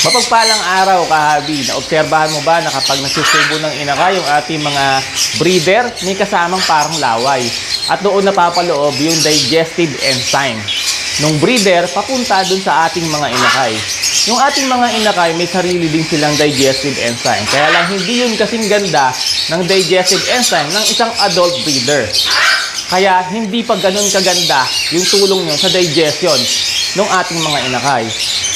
Mapagpalang araw, kahabi. Naobserbahan mo ba na kapag nasusubo ng inaka yung ating mga breeder, may kasamang parang laway. At doon napapaloob yung digestive enzyme. Nung breeder, papunta dun sa ating mga inakay. Yung ating mga inakay, may sarili din silang digestive enzyme. Kaya lang hindi yun kasing ganda ng digestive enzyme ng isang adult breeder. Kaya hindi pa ganun kaganda yung tulong nyo sa digestion ng ating mga inakay.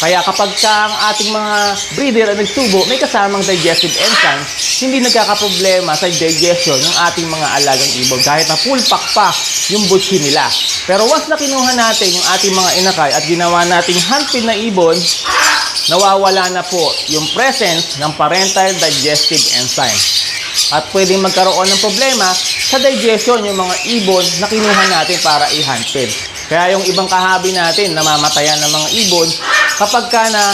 Kaya kapag ka ang ating mga breeder ay nagsubo, may kasamang digestive enzyme, hindi nagkakaproblema sa digestion ng ating mga alagang ibon kahit na full pack pa yung butchi nila. Pero once na kinuha natin yung ating mga inakay at ginawa nating handpin na ibon, nawawala na po yung presence ng parental digestive enzyme. At pwedeng magkaroon ng problema sa digestion yung mga ibon na kinuha natin para i-handpin. Kaya yung ibang kahabi natin, namamatayan ng mga ibon kapag ka na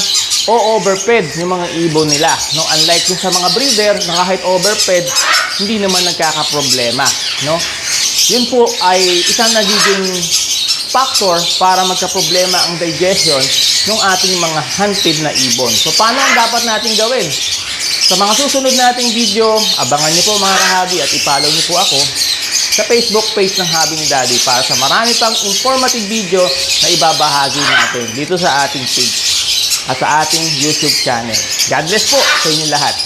o-overfed yung mga ibon nila. No? Unlike yung sa mga breeder na kahit overfed, hindi naman nagkakaproblema. No? Yun po ay isang nagiging factor para magka-problema ang digestion ng ating mga hunted na ibon. So, paano ang dapat natin gawin? Sa mga susunod nating video, abangan niyo po mga kahabi at i-follow niyo po ako sa Facebook page ng Habi ni Daddy para sa marami pang informative video na ibabahagi natin dito sa ating page at sa ating YouTube channel. God bless po sa inyo lahat.